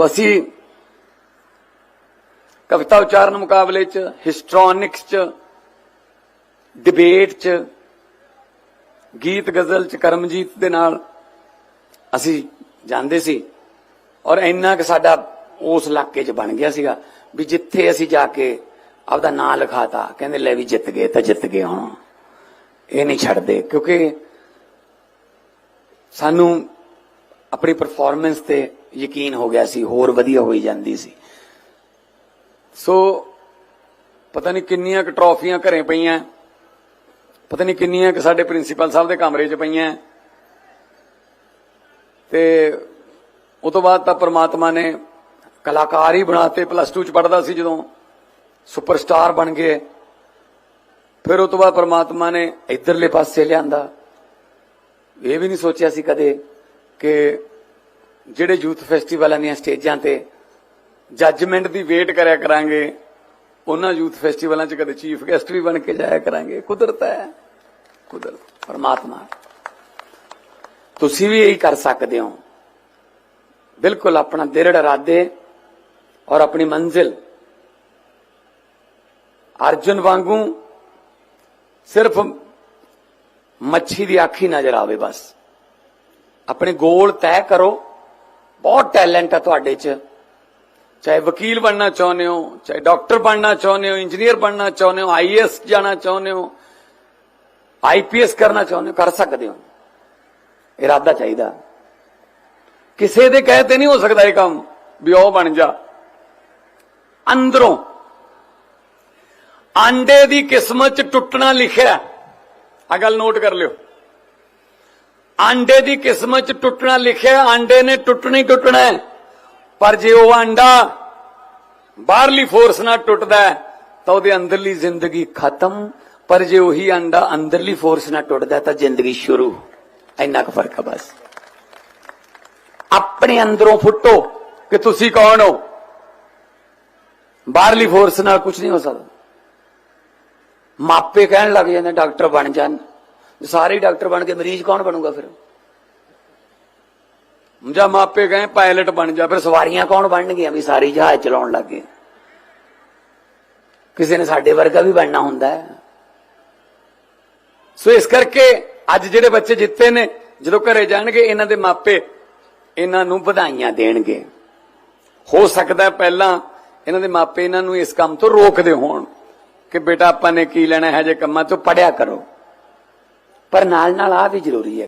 ਸੋ ਅਸੀਂ ਕਵਿਤਾ ਉਚਾਰਨ ਮੁਕਾਬਲੇ 'ਚ ਹਿਸਟ੍ਰੋਨਿਕਸ 'ਚ ਡਿਬੇਟ 'ਚ, ਗੀਤ ਗਜ਼ਲ 'ਚ, ਕਰਮਜੀਤ ਦੇ ਨਾਲ ਅਸੀਂ ਜਾਂਦੇ ਸੀ ਔਰ ਇੰਨਾ ਕਿ ਸਾਡਾ ਉਸ ਇਲਾਕੇ 'ਚ ਬਣ ਗਿਆ ਸੀਗਾ ਵੀ ਜਿੱਥੇ ਅਸੀਂ ਜਾ ਕੇ ਆਪਦਾ ਨਾਂ ਲਿਖਾਤਾ, ਕਹਿੰਦੇ ਲੈ ਵੀ ਜਿੱਤ ਗਏ ਤਾਂ ਜਿੱਤ ਗਏ ਹੁਣ। ਇਹ ਨਹੀਂ ਛੱਡਦੇ ਕਿਉਂਕਿ ਸਾਨੂੰ ਆਪਣੀ ਪਰਫਾਰਮੈਂਸ ਤੇ ਯਕੀਨ ਹੋ ਗਿਆ ਸੀ, ਹੋਰ ਵਧੀਆ ਹੋਈ ਜਾਂਦੀ ਸੀ। ਸੋ, ਪਤਾ ਨਹੀਂ ਕਿੰਨੀਆਂ ਕੁ ਟਰੋਫੀਆਂ ਘਰੇ ਪਈਆਂ, ਪਤਾ ਨਹੀਂ ਕਿੰਨੀਆਂ ਕਿ ਸਾਡੇ ਪ੍ਰਿੰਸੀਪਲ ਸਾਹਿਬ ਦੇ ਕਮਰੇ 'ਚ ਪਈਆਂ। ਤੇ ਉਸ ਤੋਂ ਬਾਅਦ ਤਾਂ ਪ੍ਰਮਾਤਮਾ ਨੇ ਕਲਾਕਾਰ ਹੀ ਬਣਾਤੇ, ਪਲੱਸ 2 ਚ ਪੜਦਾ ਸੀ ਜਦੋਂ, ਸੁਪਰਸਟਾਰ ਬਣ ਗਏ। ਫਿਰ ਉਸ ਤੋਂ ਬਾਅਦ ਪ੍ਰਮਾਤਮਾ ਨੇ ਇਧਰਲੇ ਪਾਸੇ ਲਿਆਂਦਾ। ਇਹ ਵੀ ਨਹੀਂ ਸੋਚਿਆ ਸੀ ਕਦੇ ਕਿ ਜਿਹੜੇ ਯੂਥ ਫੈਸਟੀਵਲਾਂ ਦੀਆਂ ਸਟੇਜਾਂ ਤੇ ਜੱਜਮੈਂਟ ਦੀ ਵੇਟ ਕਰਿਆ ਕਰਾਂਗੇ, ਉਹਨਾਂ ਯੂਥ ਫੈਸਟੀਵਲਾਂ 'ਚ ਕਦੇ ਚੀਫ ਗੈਸਟ ਵੀ ਬਣ ਕੇ ਜਾਇਆ ਕਰਾਂਗੇ। ਕੁਦਰਤ ਹੈ। ਕੁਦਰਤ, ਪਰਮਾਤਮਾ ਤੁਸੀਂ ਵੀ ਇਹੀ ਕਰ ਸਕਦੇ ਹੋ। ਬਿਲਕੁਲ ਆਪਣਾ ਦਿਰੜ ਇਰਾਦੇ ਔਰ ਆਪਣੀ ਮੰਜ਼ਿਲ। ਅਰਜੁਨ ਵਾਂਗੂ ਸਿਰਫ ਮੱਛੀ ਦੀ ਅੱਖ ਹੀ ਨਜ਼ਰ ਆਵੇ ਬਸ। ਆਪਣੇ ਗੋਲ ਤੈਅ ਕਰੋ। ਬਹੁਤ ਟੈਲੈਂਟ ਹੈ ਤੁਹਾਡੇ 'ਚ। ਚਾਹੇ ਵਕੀਲ ਬਣਨਾ ਚਾਹੁੰਦੇ ਹੋ, ਚਾਹੇ ਡਾਕਟਰ ਬਣਨਾ ਚਾਹੁੰਦੇ ਹੋ, ਇੰਜੀਨੀਅਰ ਬਣਨਾ ਚਾਹੁੰਦੇ ਹੋ ਆਈਐਸ ਜਾਣਾ ਚਾਹੁੰਦੇ ਹੋ ਆਈਪੀਐਸ ਕਰਨਾ ਚਾਹੁੰਦੇ ਹੋ, ਕਰ ਸਕਦੇ ਹੋ। ਇਰਾਦਾ ਚਾਹੀਦਾ। ਕਿਸੇ ਦੇ ਕਹੇ ਤੇ ਨਹੀਂ ਹੋ ਸਕਦਾ ਇਹ ਕੰਮ ਵੀ ਉਹ ਬਣ ਜਾ। ਅੰਦਰੋਂ। ਆਂਡੇ ਦੀ ਕਿਸਮਤ ਚ ਟੁੱਟਣਾ ਲਿਖਿਆ। ਆ ਗੱਲ ਨੋਟ ਕਰ ਲਿਓ। ਆਂਡੇ ਦੀ ਕਿਸਮਤ ਚ ਟੁੱਟਣਾ ਲਿਖਿਆ ਆਂਡੇ ਨੇ ਟੁੱਟਣਾ ਹੀ। ਟੁੱਟਣਾ ਪਰ ਜੇ ਉਹ ਆਂਡਾ ਬਾਹਰਲੀ ਫੋਰਸ ਨਾਲ ਟੁੱਟਦਾ ਤਾਂ ਉਹਦੇ ਅੰਦਰਲੀ ਜ਼ਿੰਦਗੀ ਖਤਮ। ਪਰ ਜੇ ਉਹੀ ਆਂਡਾ ਅੰਦਰਲੀ ਫੋਰਸ ਨਾਲ ਟੁੱਟਦਾ ਤਾਂ ਜ਼ਿੰਦਗੀ ਸ਼ੁਰੂ। ਇੰਨਾ ਕੁ ਫ਼ਰਕ ਹੈ ਬਸ। ਆਪਣੇ ਅੰਦਰੋਂ ਫੁੱਟੋ ਕਿ ਤੁਸੀਂ ਕੌਣ ਹੋ? ਬਾਹਰਲੀ ਫੋਰਸ ਨਾਲ ਕੁਝ ਨਹੀਂ ਹੋ ਸਕਦਾ। ਮਾਪੇ ਕਹਿਣ ਲੱਗ ਜਾਂਦੇ, ਡਾਕਟਰ ਬਣ ਜਾਣ। ਸਾਰੇ ਡਾਕਟਰ ਬਣ ਕੇ ਮਰੀਜ਼ ਕੌਣ ਬਣੂਗਾ ਫਿਰ? ਜਾਂ ਮਾਪੇ ਕਹੇ ਪਾਇਲਟ ਬਣ ਜਾ, ਫਿਰ ਸਵਾਰੀਆਂ ਕੌਣ ਬਣਨਗੀਆਂ ਵੀ ਸਾਰੀ ਜਹਾਜ਼ ਚਲਾਉਣ ਲੱਗੇ? ਕਿਸੇ ਨੇ ਸਾਡੇ ਵਰਗਾ ਵੀ ਬਣਨਾ ਹੁੰਦਾ ਹੈ। ਸੋ ਇਸ ਕਰਕੇ ਅੱਜ ਜਿਹੜੇ ਬੱਚੇ ਜਿੱਤੇ ਨੇ, ਜਦੋਂ ਘਰੇ ਜਾਣਗੇ, ਇਹਨਾਂ ਦੇ ਮਾਪੇ ਇਹਨਾਂ ਨੂੰ ਵਧਾਈਆਂ ਦੇਣਗੇ। ਹੋ ਸਕਦਾ ਪਹਿਲਾਂ ਇਹਨਾਂ ਦੇ ਮਾਪੇ ਇਹਨਾਂ ਨੂੰ ਇਸ ਕੰਮ ਤੋਂ ਰੋਕਦੇ ਹੋਣ ਕਿ ਬੇਟਾ, ਆਪਾਂ ਨੇ ਕੀ ਲੈਣਾ ਹੈ ਜੇ ਕੰਮਾਂ ਤੋਂ ਪੜਿਆ ਕਰੋ। ਪਰ ਨਾਲ ਨਾਲ ਆ ਵੀ ਜ਼ਰੂਰੀ ਹੈ